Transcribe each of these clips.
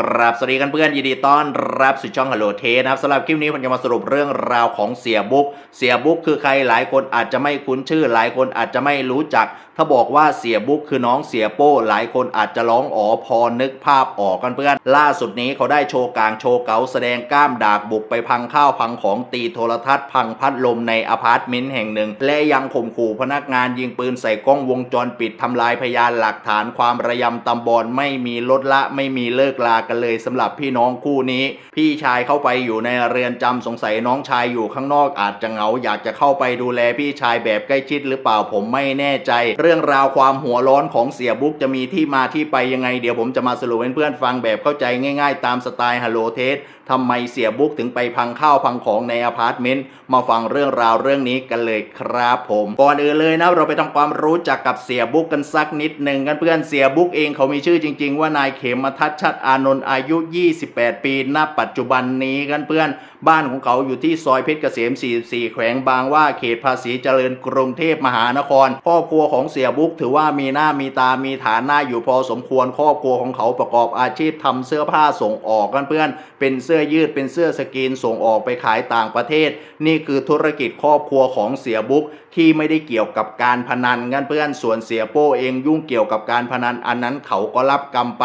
กราบสวัสดีกันเพื่อนยินดีต้อนรับสู่ช่องฮัลโหลเทนะครับสำหรับคลิปนี้ผมจะมาสรุปเรื่องราวของเสียบุ๊กเสียบุ๊กคือใครหลายคนอาจจะไม่คุ้นชื่อ หลายคนอาจจะไม่รู้จัก ถ้าบอกว่าเสียบุ๊กคือน้องเสียโป้หลายคนอาจจะร้องอ๋อพอนึกภาพออกกันเพื่อน ล่าสุดนี้เขาได้โชว์กลางโชว์เก๋าแสดงกล้ามดากบุกไปพังข้าวพังของตีโทรทัศน์พังพัดลมในอพาร์ตเมนต์แห่งหนึ่ง และยังข่มขู่พนักงานยิงปืนใส่กล้องวงจรปิดทำลายพยานหลักฐานความระยำตำบอลไม่มีลดละไม่มีเลิกลากันเลยสำหรับพี่น้องคู่นี้ พี่ชายเข้าไปอยู่ในเรือนจำสงสัยน้องชายอยู่ข้างนอกอาจจะเหงา อยากจะเข้าไปดูแลพี่ชายแบบใกล้ชิดหรือเปล่าผมไม่แน่ใจ เรื่องราวความหัวร้อนของเสียบุ๊กจะมีที่มาที่ไปยังไง เดี๋ยวผมจะมาสรุปให้เพื่อนฟังแบบเข้าใจง่าย ๆ ตามสไตล์ฮัลโลเทสทำไมเสียบุ๊กถึงไปพังข้าวพังของในอพาร์ตเมนต์มาฟังเรื่องราวเรื่องนี้กันเลยครับผมก่อนอื่นเลยนะเราไปทำความรู้จักกับเสียบุ๊กกันสักนิดหนึ่งกันเพื่อนเสียบุ๊กเองเขามีชื่อจริง ๆ ว่านายเขมทัศชัดอานนท์อายุ 28 ปีณปัจจุบันนี้กันเพื่อน บ้านของเขาอยู่ที่ซอยเพชรเกษม 44 แขวงบางว่าเขตภาษีเจริญกรุงเทพมหานคร ครอบครัวของเสียบุ๊กถือว่ามีหน้ามีตามีฐานะอยู่พอสมควร ครอบครัวของเขาประกอบอาชีพทำเสื้อผ้าส่งออกกันเพื่อน เป็นเสื้อยืดเป็นเสื้อสกรีนส่งออกไปขายต่างประเทศ นี่คือธุรกิจครอบครัวของเสียบุ๊กที่ไม่ได้เกี่ยวกับการพนันกันเพื่อนส่วนเสียโป้เองยุ่งเกี่ยวกับการพนันอันนั้นเขาก็รับกรรมไป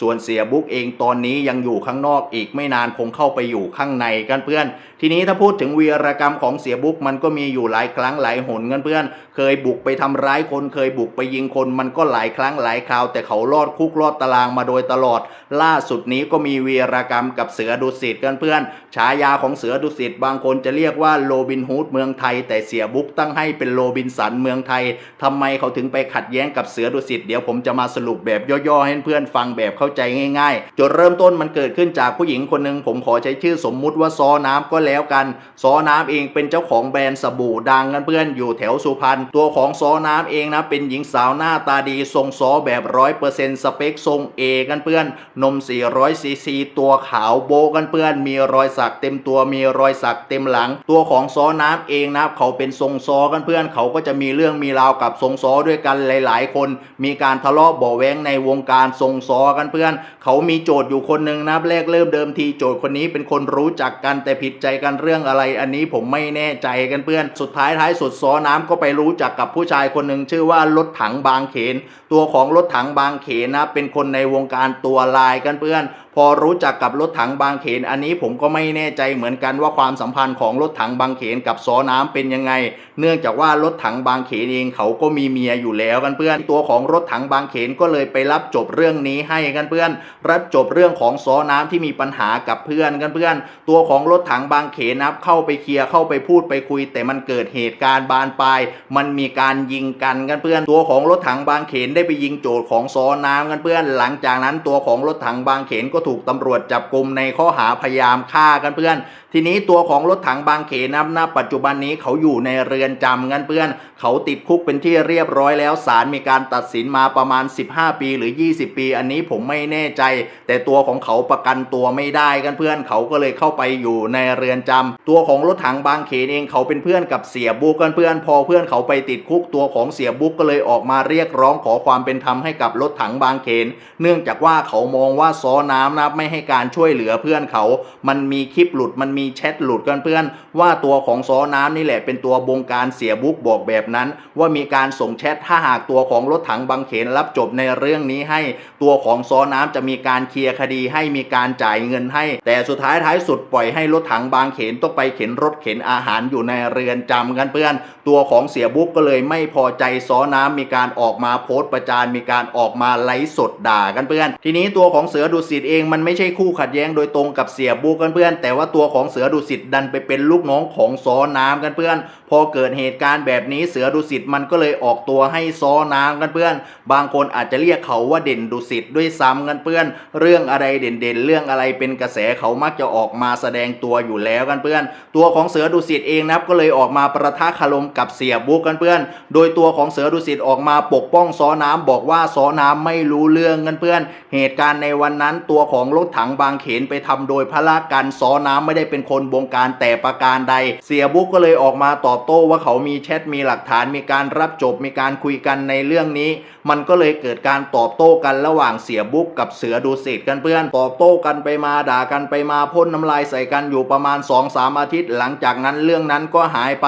ส่วนเสียบุ๊กเองตอนนี้ยังอยู่ข้างนอกอีกไม่นานคงเข้าไปอยู่ข้างในกันเพื่อน ทีนี้ถ้าพูดถึงวีรกรรมของเสียบุ๊กมันก็มีอยู่หลายครั้งหลายหนเงินเพื่อน เคยบุกไปทำร้ายคนเคยบุกไปยิงคน มันก็หลายครั้งหลายคราว แต่เขารอดคุกรอดตารางมาโดยตลอด ล่าสุดนี้ก็มีวีรกรรมกับเสือดุสิตกันเพื่อนฉายาของเสือดุสิตบางคนจะเรียกว่าโรบินฮูดเมืองไทย แต่เสียบุ๊กตั้งให้เป็นโรบินสันเมืองไทยทำไมเขาถึงไปขัดแย้งกับเสือดุสิตเดี๋ยวผมจะมาสรุปแบบย่อๆให้เพื่อนฟังแบบเข้าใจง่ายๆจุดเริ่มต้นมันเกิดขึ้นจากผู้หญิงคนหนึ่งผมขอใช้ชื่อสมมุติว่าซอน้ำก็แล้วกัน ซอน้ำเองเป็นเจ้าของแบรนด์สบู่ดังกันเพื่อนอยู่แถวสุพรรณตัวของซอน้ำเองนะเป็นหญิงสาวหน้าตาดีทรงซอแบบร้อยเปอร์เซ็นต์สเปคทรงเอกันเพื่อน นม 400ซีซีตัวขาวโบกันเพื่อน มีรอยสักเต็มตัวมีรอยสักเต็มหลัง ตัวของซอน้ำเองนะเขาเป็นทรงซอกันเพื่อน เขาก็จะมีเรื่องมีราวกับทรงซอด้วยกันหลาย ๆ คน มีการทะเลาะเบาะแว้งในวงการทรงซอกันเพื่อน เขามีโจทย์อยู่คนหนึ่งนะแรกเริ่มเดิมทีโจทย์คนนี้เป็นคนรู้จักกันแต่ผิดใจกันเรื่องอะไร อันนี้ผมไม่แน่ใจกันเพื่อน สุดท้ายท้ายสุดซอน้ำก็ไปรู้จักกับผู้ชายคนหนึ่งชื่อว่ารถถังบางเขน ตัวของรถถังบางเขนนะเป็นคนในวงการตัวลายกันเพื่อน พอรู้จักกับรถถังบางเขน อันนี้ผมก็ไม่แน่ใจเหมือนกันว่าความสัมพันธ์ของรถถังบางเขนกับซอน้ำเป็นยังไง เนื่องจากว่ารถถังบางเขนเองเขาก็มีเมียอยู่แล้วกันเพื่อน ตัวของรถถังบางเขนก็เลยไปรับจบเรื่องนี้ให้กันเพื่อน รับจบเรื่องของซอน้ำที่มีปัญหากับเพื่อนกันเพื่อน ตัวของรถถังบางเขนนับเข้าไปเคลียร์เข้าไปพูดไปคุย แต่มันเกิดเหตุการณ์บานปลาย มันมีการยิงกันกันเพื่อน ตัวของรถถังบางเขนได้ไปยิงโจทย์ของซอน้ำกันเพื่อน หลังจากนั้นตัวของรถถังบางเขนก็ถูกตำรวจจับกลุ่มในข้อหาพยายามฆ่ากันเพื่อนทีนี้ตัวของรถถังบางเขนนะณปัจจุบันนี้เขาอยู่ในเรือนจำกันเพื่อน เขาติดคุกเป็นที่เรียบร้อยแล้วศาลมีการตัดสินมาประมาณ 15 ปีหรือ 20 ปี อันนี้ผมไม่แน่ใจ แต่ตัวของเขาประกันตัวไม่ได้กันเพื่อน เขาก็เลยเข้าไปอยู่ในเรือนจำตัวของรถถังบางเขนเองเขาเป็นเพื่อนกับเสียบุกกันเพื่อน พอเพื่อนเขาไปติดคุกตัวของเสียบุกก็เลยออกมาเรียกร้องขอความเป็นธรรมให้กับรถถังบางเขน เนื่องจากว่าเขามองว่าซ้อน้ำนะไม่ให้การช่วยเหลือเพื่อนเขา มันมีคลิปหลุดมันมีแชทหลุดกันเพื่อน ว่าตัวของซอน้ำนี่แหละเป็นตัวบงการเสียบุ๊กบอกแบบนั้น ว่ามีการส่งแชทถ้าหากตัวของรถถังบางเขนรับจบในเรื่องนี้ให้ ตัวของซอน้ำจะมีการเคลียร์คดีให้มีการจ่ายเงินให้ แต่สุดท้ายท้ายสุดปล่อยให้รถถังบางเขนต้องไปเข็นรถเข็นอาหารอยู่ในเรือนจำกันเพื่อน ตัวของเสียบุ๊กก็เลยไม่พอใจซอน้ำมีการออกมาโพสต์ประจานมีการออกมาไลฟ์สดด่ากันเพื่อน ทีนี้ตัวของเสือดุสิตเองมันไม่ใช่คู่ขัดแย้งโดยตรงกับเสียบุ๊กกันเพื่อน แต่ว่าตัวของเสือดุสิตดันไปเป็นลูกน้องของซ้อน้ำกันเพื่อน พอเกิดเหตุการณ์แบบนี้เสือดุสิตมันก็เลยออกตัวให้ซ้อน้ำกันเพื่อน บางคนอาจจะเรียกเขาว่าเด่นดุสิตด้วยซ้ำกันเพื่อน เรื่องอะไรเด่นๆ เรื่องอะไรเป็นกระแสเขามักจะออกมาแสดงตัวอยู่แล้วกันเพื่อน ตัวของเสือดุสิตเองนะครับก็เลยออกมาประทะคารมกับเสียบุ๊กกันเพื่อน โดยตัวของเสือดุสิตออกมาปกป้องซ้อน้ำบอกว่าซ้อน้ำไม่รู้เรื่องกันเพื่อน เหตุการณ์ในวันนั้นตัวของรถถังบางเขนไปทำโดยพละกันซ้อน้ำไม่ได้เป็นคนบงการแต่ประการใด เสียบุ๊กก็เลยออกมาตอบอบโต้ว่าเขามีแชทมีหลักฐานมีการรับจบมีการคุยกันในเรื่องนี้ มันก็เลยเกิดการตอบโต้กันระหว่างเสียบุ๊กกับเสือดูสิตกันเพื่อนตอบโต้กันไปมาด่ากันไปมาพ่นน้ำลายใส่กันอยู่ประมาณ 2-3 อาทิตย์ หลังจากนั้นเรื่องนั้นก็หายไป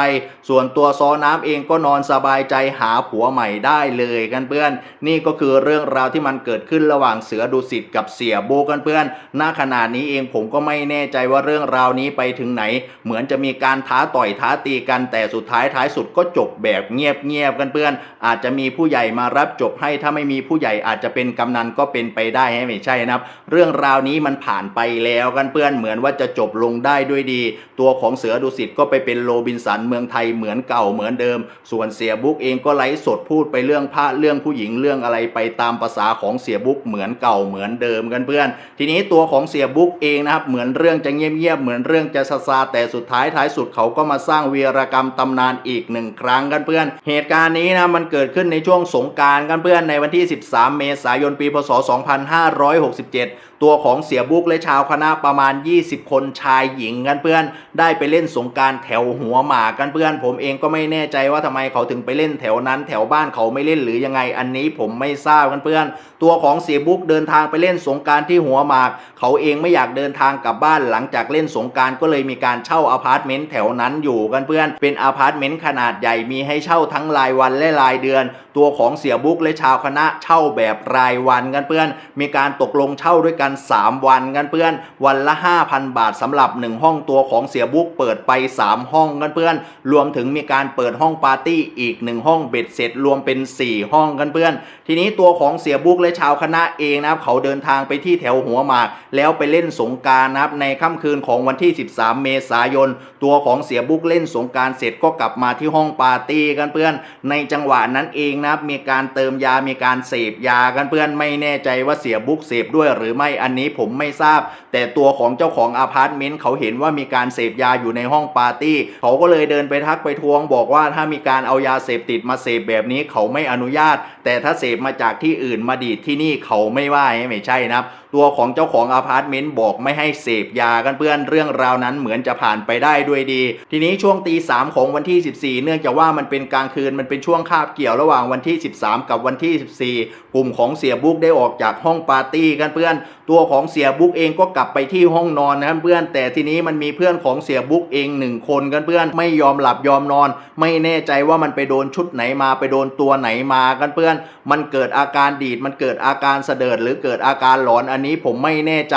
ส่วนตัวซอน้ำเองก็นอนสบายใจหาผัวใหม่ได้เลยกันเพื่อน นี่ก็คือเรื่องราวที่มันเกิดขึ้นระหว่างเสือดุสิตกับเสียโบกันเพื่อนณขณะนี้เองผมก็ไม่แน่ใจว่าเรื่องราวนี้ไปถึงไหน เหมือนจะมีการท้าต่อยท้าตีกันแต่แต่สุดท้ายท้ายสุดก็จบแบบเงียบๆกันเพื่อนอาจจะมีผู้ใหญ่มารับจบให้ถ้าไม่มีผู้ใหญ่อาจจะเป็นกำนันก็เป็นไปได้ให้ไม่ใช่นะครับ เรื่องราวนี้มันผ่านไปแล้วกันเพื่อนเหมือนว่าจะจบลงได้ด้วยดี ตัวของเสือดุสิตก็ไปเป็นโรบินสันเมืองไทยเหมือนเก่าเหมือนเดิม ส่วนเสียบุ๊กเองก็ไลฟ์สดพูดไปเรื่องพระเรื่องผู้หญิงเรื่องอะไรไปตามภาษาของเสียบุ๊กเหมือนเก่าเหมือนเดิมกันเพื่อน ทีนี้ตัวของเสียบุ๊กเองนะครับเหมือนเรื่องจะเงียบๆเหมือนเรื่องจะซาซาแต่สุดท้ายท้ายสุดเขาก็มาสร้างเวีรกรรมตำนานอีกหนึ่งครั้งกันเพื่อน เหตุการณ์นี้นะมันเกิดขึ้นในช่วงสงการกันเพื่อนในวันที่ 13 เมษายนปีพศ 2567 ตัวของเสียบุ๊กและชาวคณะประมาณ 20 คนชายหญิงกันเพื่อน ได้ไปเล่นสงการแถวหัวหมากกันเพื่อน ผมเองก็ไม่แน่ใจว่าทำไมเขาถึงไปเล่นแถวนั้น แถวบ้านเขาไม่เล่นหรือยังไงอันนี้ผมไม่ทราบกันเพื่อน ตัวของเสียบุ๊กเดินทางไปเล่นสงการที่หัวหมาก เขาเองไม่อยากเดินทางกลับบ้านหลังจากเล่นสงการก็เลยมีการเช่าอพาร์ตเมนต์แถวนั้นอยู่กันเพื่อนเป็นอพาร์ตเมนต์ขนาดใหญ่มีให้เช่าทั้งรายวันและรายเดือน ตัวของเสียบุ๊กและชาวคณะเช่าแบบรายวันกันเพื่อน มีการตกลงเช่าด้วยกัน 3 วันกันเพื่อน วันละ 5,000 บาทสำหรับ 1 ห้องตัวของเสียบุ๊กเปิดไป 3 ห้องกันเพื่อน รวมถึงมีการเปิดห้องปาร์ตี้อีก 1 ห้องเบ็ดเสร็จรวมเป็น 4 ห้องกันเพื่อน ทีนี้ตัวของเสียบุ๊กและชาวคณะเองนะครับเขาเดินทางไปที่แถวหัวหมาก แล้วไปเล่นสงการนะครับในค่ำคืนของวันที่ 13 เมษายน ตัวของเสียบุ๊กเล่นสงการเสร็จก็กลับมาที่ห้องปาร์ตี้กันเพื่อน ในจังหวะนั้นเองนะมีการเติมยามีการเสพยากันเพื่อนไม่แน่ใจว่าเสียบุ๊กเสพด้วยหรือไม่อันนี้ผมไม่ทราบ แต่ตัวของเจ้าของอาพาร์ตเมนต์เขาเห็นว่ามีการเสพยาอยู่ในห้องปาร์ตี้เขาก็เลยเดินไปทักไปทวงบอกว่าถ้ามีการเอายาเสพติดมาเสพแบบนี้เขาไม่อนุญาต แต่ถ้าเสพมาจากที่อื่นมาดีดที่นี่เขาไม่ว่าไม่ใช่นะครับตัวของเจ้าของอาพาร์ตเมนต์บอกไม่ให้เสพยากันเพื่อนเรื่องราวนั้นเหมือนจะผ่านไปได้ด้วยดี ทีนี้ช่วงตีสามของวันที่ 14 เนื่องจากว่ามันเป็นกลางคืนมันเป็นช่วงคาบเกี่ยวระหว่างวันที่ 13 กับวันที่ 14 กลุ่มของเสียบุ๊กได้ออกจากห้องปาร์ตี้กันเพื่อน ตัวของเสียบุ๊กเองก็กลับไปที่ห้องนอนนะครับเพื่อน แต่ทีนี้มันมีเพื่อนของเสียบุ๊กเองหนึ่งคนกันเพื่อนไม่ยอมหลับยอมนอน ไม่แน่ใจว่ามันไปโดนชุดไหนมาไปโดนตัวไหนมากันเพื่อน มันเกิดอาการดีดมันเกิดอาการเสดิดหรือเกิดอาการหลอนอันนี้ผมไม่แน่ใจ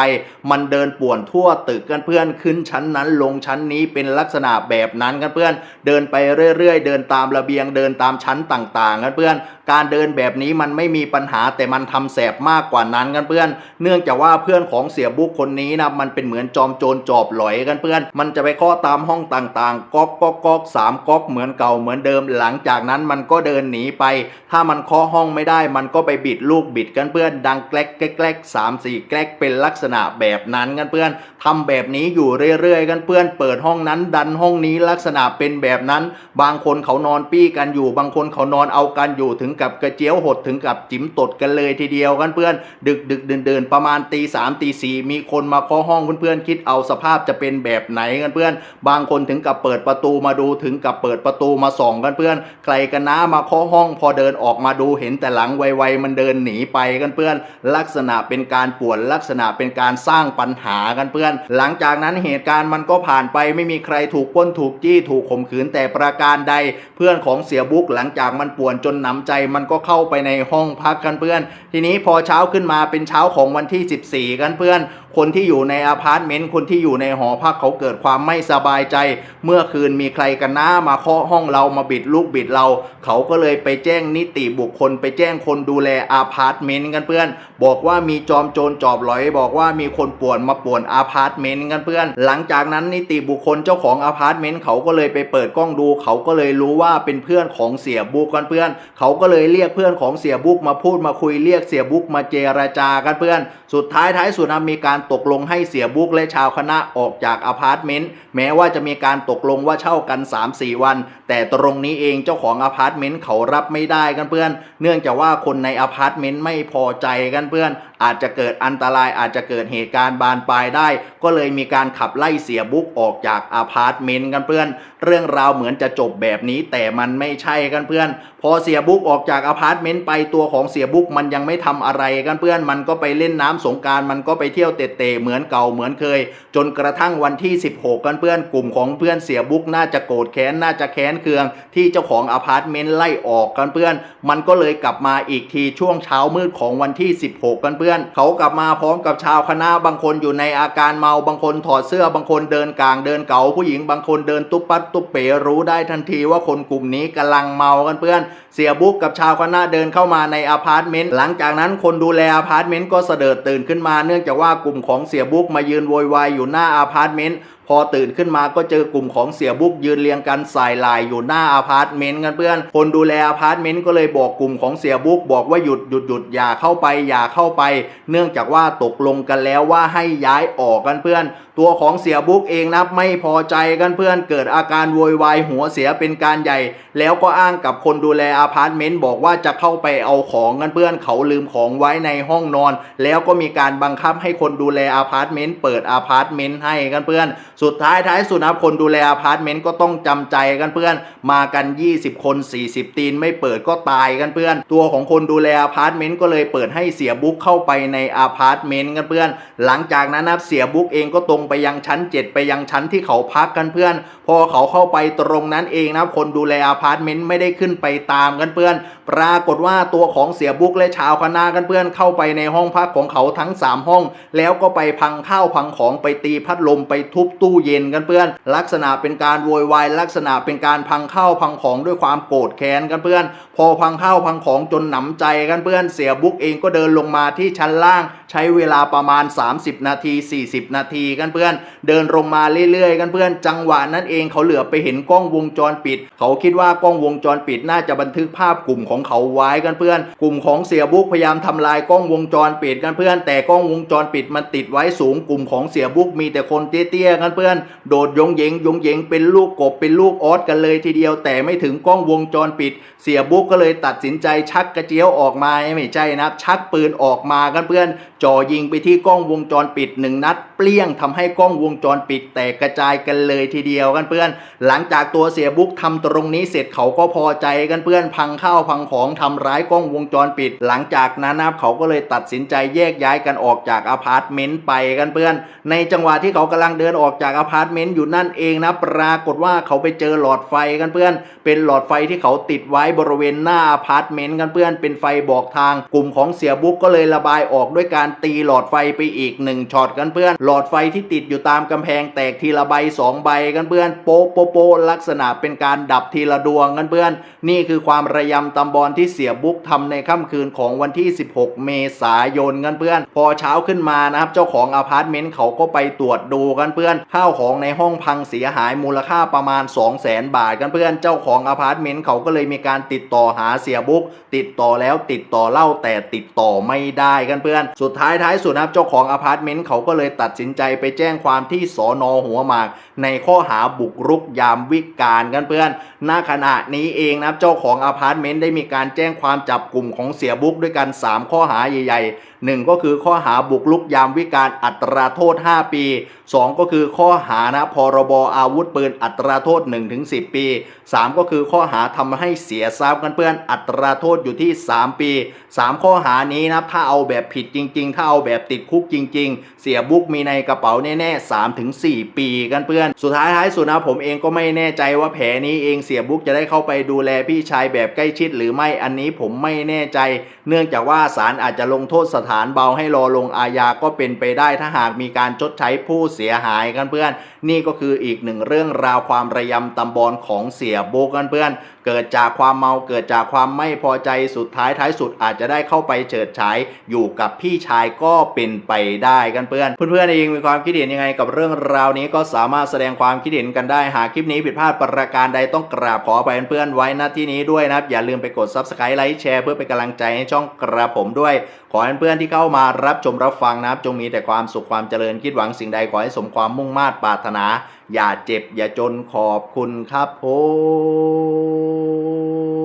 มันเดินป่วนทั่วตึกกันเพื่อนขึ้นชั้นนั้นลงชั้นนี้เป็นลักษณะแบบนั้นกันเพื่อน เดินไปเรื่อยๆ เดินตามระเบียงเดินตามชั้นต่างๆกันเพื่อนการเดินแบบนี้มันไม่มีปัญหาแต่มันทำแสบมากกว่านั้นกันเพื่อน เนื่องจากว่าเพื่อนของเสียบุ๊กคนนี้นะมันเป็นเหมือนจอมโจรจอบหลอยกันเพื่อน มันจะไปเคาะตามห้องต่างๆก๊อกก๊อกก๊อกสามก๊อกเหมือนเก่าเหมือนเดิม หลังจากนั้นมันก็เดินหนีไป ถ้ามันเคาะห้องไม่ได้ มันก็ไปบิดลูกบิดกันเพื่อน ดังแกลกแกลกแกลกสามสี่แกลกเป็นลักษณะแบบนั้นกันเพื่อน ทำแบบนี้อยู่เรื่อยๆ กันเพื่อนเปิดห้องนั้น ดันห้องนี้ลักษณะเป็นแบบนั้น บางคนเขานอนปี้กันอยู่ บางคนเขานอนเอากันอยู่ถึงกับกระเจียวหดถึงกับจิ๋มตดกันเลยทีเดียวกันเพื่อน ดึกดึกเดินเดินๆประมาณตีสามตีสี่มีคนมาเคาะห้องเพื่อนๆคิดเอาสภาพจะเป็นแบบไหนกันเพื่อน บางคนถึงกับเปิดประตูมาดูถึงกับเปิดประตูมาส่องกันเพื่อน ใครกันนะมาเคาะห้องพอเดินออกมาดูเห็นแต่หลังไวๆมันเดินหนีไปกันเพื่อน ลักษณะเป็นการป่วนลักษณะเป็นการสร้างปัญหากันเพื่อนหลังจากนั้นเหตุการณ์มันก็ผ่านไปไม่มีใครถูกป้นถูกจี้ถูกข่มขืนแต่ประการใด เพื่อนของเสียบุ๊กหลังจากมันป่วนจนหนำใจมันก็เข้าไปในห้องพักกันเพื่อน ทีนี้พอเช้าขึ้นมาเป็นเช้าของวันที่ 14 กันเพื่อน คนที่อยู่ในอพาร์ตเมนต์คนที่อยู่ในหอพักเขาเกิดความไม่สบายใจ เมื่อคืนมีใครกันนะมาเคาะห้องเรามาบิดลูกบิดเรา เขาก็เลยไปแจ้งนิติบุคคล ไปแจ้งคนดูแลอพาร์ตเมนต์กันเพื่อน บอกว่ามีจอมโจรจอบหลอย บอกว่ามีคนป่วนมาป่วนอพาร์ตเมนต์กันเพื่อน หลังจากนั้นนิติบุคคลเจ้าของอพาร์ตเมนต์เขาก็เลยไปเปิดกล้องดู เขาก็เลยรู้ว่าเป็นเพื่อนของเสียบุ๊กกันเพื่อน เขาก็เลยเรียกเพื่อนของเสียบุ๊กมาพูดมาคุยเรียกเสียบุ๊กมาเจรจากันเพื่อน สุดท้ายท้ายสุดมีการตกลงให้เสียบุ๊กและชาวคณะออกจากอพาร์ตเมนต์แม้ว่าจะมีการตกลงว่าเช่ากัน 3-4 วัน แต่ตรงนี้เองเจ้าของอพาร์ตเมนต์เขารับไม่ได้กันเพื่อน เนื่องจากว่าคนในอพาร์ตเมนต์ไม่พอใจกันเพื่อน อาจจะเกิดอันตรายอาจจะเกิดเหตุการณ์บานปลายได้ก็เลยมีการขับไล่เสียบุ๊กออกจากอพาร์ตเมนต์กันเพื่อน เรื่องราวเหมือนจะจบแบบนี้แต่มันไม่ใช่กันเพื่อน พอเสียบุ๊กออกจากอพาร์ตเมนต์ไปตัวของเสียบุ๊กมันยังไม่ทำอะไรกันเพื่อน มันก็ไปเล่นน้ำสงการมันก็ไปเที่ยวเตะๆเหมือนเก่าเหมือนเคย จนกระทั่งวันที่ 16 กันเพื่อนกลุ่มของเพื่อนเสียบุ๊กน่าจะโกรธแค้นน่าจะแค้นเคือง ที่เจ้าของอพาร์ตเมนต์ไล่ออกกันเพื่อน มันก็เลยกลับมาอีกทีช่วงเช้ามืดของวันที่ 16 กันเพื่อน เขากลับมาพร้อมกับชาวคณะบางคนอยู่ในอาการเมาบางคนถอดเสื้อบางคนเดินกลางเดินเก่าผู้หญิงบางคนเดินตุ๊บปัดตุ๊บเป๋รู้ได้ทันทีว่าคนกลุ่มนี้กำลังเมากันเพื่อน เสียบุ๊กกับชาวคณะเดินเข้ามาในอพาร์ตเมนต์หลังจากนั้นคนดูแลอพาร์ตเมนต์ก็เสดิดตื่นขึ้นมาเนื่องจากว่ากลุ่มของเสียบุ๊กมายืนโวยวายอยู่หน้าอพาร์ตเมนต์ อตื่นขึ้นมาก็เจอกลุ่มของเสียบุ๊กยืนเรียงกันสายลายอยู่หน้าอพาร์ตเมนต์กันเพื่อน คนดูแลอพาร์ตเมนต์ก็เลยบอกกลุ่มของเสียบุ๊กบอกว่าหยุดหยุดหยุดอย่าเข้าไปอย่าเข้าไป เนื่องจากว่าตกลงกันแล้วว่าให้ย้ายออกกันเพื่อน ตัวของเสียบุ๊กเองนะไม่พอใจกันเพื่อนเกิดอาการโวยวายหัวเสียเป็นการใหญ่ แล้วก็อ้างกับคนดูแลอพาร์ตเมนต์บอกว่าจะเข้าไปเอาของกันเพื่อนเขาลืมของไว้ในห้องนอน แล้วก็มีการบังคับให้คนดูแลอพาร์ตเมนต์เปิดอพาร์ตเมนต์ให้กันเพื่อนสุดท้ายท้ายสุดนะคนดูแลอพาร์ตเมนต์ก็ต้องจำใจกันเพื่อน มากัน 20 คน 40 ตีนไม่เปิดก็ตายกันเพื่อน ตัวของคนดูแลอพาร์ตเมนต์ก็เลยเปิดให้เสียบุ๊กเข้าไปในอพาร์ตเมนต์กันเพื่อน หลังจากนั้นนะเสียบุ๊กเองก็ตรงไปยังชั้น 7 ไปยังชั้นที่เขาพักกันเพื่อน พอเขาเข้าไปตรงนั้นเองนะคนดูแลอพาร์ตเมนต์ไม่ได้ขึ้นไปตามกันเพื่อน ปรากฏว่าตัวของเสียบุ๊กและชาวคณะกันเพื่อนเข้าไปในห้องพักของเขาทั้ง 3 ห้อง แล้วก็ไปพังข้าวพังของไปตีพัดลมไปทุบตู้เย็นกันเพื่อน ลักษณะเป็นการโวยวายลักษณะเป็นการพังข้าวพังของด้วยความโกรธแค้นกันเพื่อน พอพังข้าวพังของจนหนำใจกันเพื่อน เสียบุ๊กเองก็เดินลงมาที่ชั้นล่าง ใช้เวลาประมาณ 30 นาที 40 นาทีกันเพื่อน เดินลงมาเรื่อยๆ กันเพื่อน จังหวะนั้นเองเขาเหลือไปเห็นกล้องวงจรปิด เขาคิดว่ากล้องวงจรปิดน่าจะบันทึกภาพกลุ่มของเขาไว้กันเพื่อน กลุ่มของเสียบุ๊กพยายามทำลายกล้องวงจรปิดกันเพื่อน แต่กล้องวงจรปิดมันติดไว้สูงกลุ่มของเสียบุ๊กมีแต่คนเตี้ยๆกันเพื่อนโดดยงเยงยงเยงเป็นลูกกบเป็นลูกออสกันเลยทีเดียว แต่ไม่ถึงกล้องวงจรปิด เสียบุ๊กก็เลยตัดสินใจชักกระเจียวออกมาไม่ใช่นะชักปืนออกมากันเพื่อนจ่อยิงไปที่กล้องวงจรปิดหนึ่งนัด เปรี้ยงทำให้กล้องวงจรปิด แตกกระจายกันเลยทีเดียวกันเพื่อน หลังจากตัวเสียบุ๊กทำตรงนี้เสร็จเขาก็พอใจกันเพื่อนพังข้าวพังของทำร้ายกล้องวงจรปิด หลังจากนั้นนะเขาก็เลยตัดสินใจแยกย้ายกันออกจากอพาร์ตเมนต์ไปกันเพื่อน ในจังหวะที่เขากำลังเดินออกจากอพาร์ตเมนต์อยู่นั่นเองนะ ปรากฏว่าเขาไปเจอหลอดไฟกันเพื่อน เป็นหลอดไฟที่เขาติดไว้บริเวณหน้าอพาร์ตเมนต์กันเพื่อน เป็นไฟบอกทาง กลุ่มของเสียบุ๊กก็เลยระบายออกด้วยการตีหลอดไฟไปอีกหนึ่งช็อตกันเพื่อน หลอดไฟที่ติดอยู่ตามกำแพงแตกทีละใบสองใบกันเพื่อน โป๊ะโป๊ะโป๊ะลักษณะเป็นการดับทีละดวงกันเพื่อน นี่คือความระยำตำบอลที่เสียบุ๊กทำในค่ำคืนของวันที่ 16 เมษายนกันเพื่อน พอเช้าขึ้นมานะครับเจ้าของอพาร์ตเมนต์เขาก็ไปตรวจดูกันเพื่อนข้าวของในห้องพังเสียหายมูลค่าประมาณ 2 0 0แสนบาทกันเพื่อนเจ้าของอพาร์ตเมนต์เขาก็เลยมีการติดต่อหาเสียบุ๊กติดต่อแล้วติดต่อเล่าแต่ติดต่อไม่ได้กันเพื่อน สุดท้ายท้ายสุดนะครับเจ้าของอพาร์ตเมนต์เขาก็เลยตัดสินใจไปแจ้งความที่สอนอหัวหมากในข้อหาบุกรุกยามวิกาลกันเพื่อนณขณะนี้เองนะครับเจ้าของอพาร์ตเมนต์ได้มีการแจ้งความจับกลุ่มของเสียบุ๊กด้วยกัน 3 ข้อหาใหญ่ๆ 1 ก็คือข้อหาบุกรุกยามวิการอัตราโทษ 5 ปี 2 ก็คือข้อหานะพรบอาวุธปืนอัตราโทษ 1-10 ปี 3 ก็คือข้อหาทำให้เสียทรัพย์กันเพื่อนอัตราโทษอยู่ที่ 3 ปี 3 ข้อหานี้นะถ้าเอาแบบผิดจริง ๆ ถ้าเอาแบบติดคุกจริง ๆ เสียบุ๊กมีในกระเป๋าแน่ๆ3-4 ปีกันเพื่อนสุดท้ายท้ายสุดนะผมเองก็ไม่แน่ใจว่าแผลนี้เองเสียบุ๊กจะได้เข้าไปดูแลพี่ชายแบบใกล้ชิดหรือไม่อันนี้ผมไม่แน่ใจ เนื่องจากว่าศาลอาจจะลงโทษสถานเบาให้รอลงอาญาก็เป็นไปได้ถ้าหากมีการชดใช้ผู้เสียหายกันเพื่อน นี่ก็คืออีกหนึ่งเรื่องราวความระยำตำบอลของเสียบุ๊กกันเพื่อน เกิดจากความเมาเกิดจากความไม่พอใจสุดท้ายท้ายสุดอาจจะได้เข้าไปเฉิดฉายอยู่กับพี่ชายก็เป็นไปได้กันเพื่อน เพื่อนๆเองมีความคิดเห็นยังไงกับเรื่องราวนี้ก็สามารถแสดงความคิดเห็นกันได้หากคลิปนี้ผิดพลาดประการใดต้องกราบขออภัยเพื่อนๆไว้ณที่นี้ด้วยนะครับ อย่าลืมไปกด subscribe ไลค์แชร์เพื่อเป็นกำลังใจให้ช่องกระผมด้วย ขอให้เพื่อนที่เข้ามารับชมรับฟังนะครับ จงมีแต่ความสุขความเจริญคิดหวังสิ่งใดขอให้สมความมุ่งมา่ปรารถนา อย่าเจ็บอย่าจนขอบคุณครับผ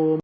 ม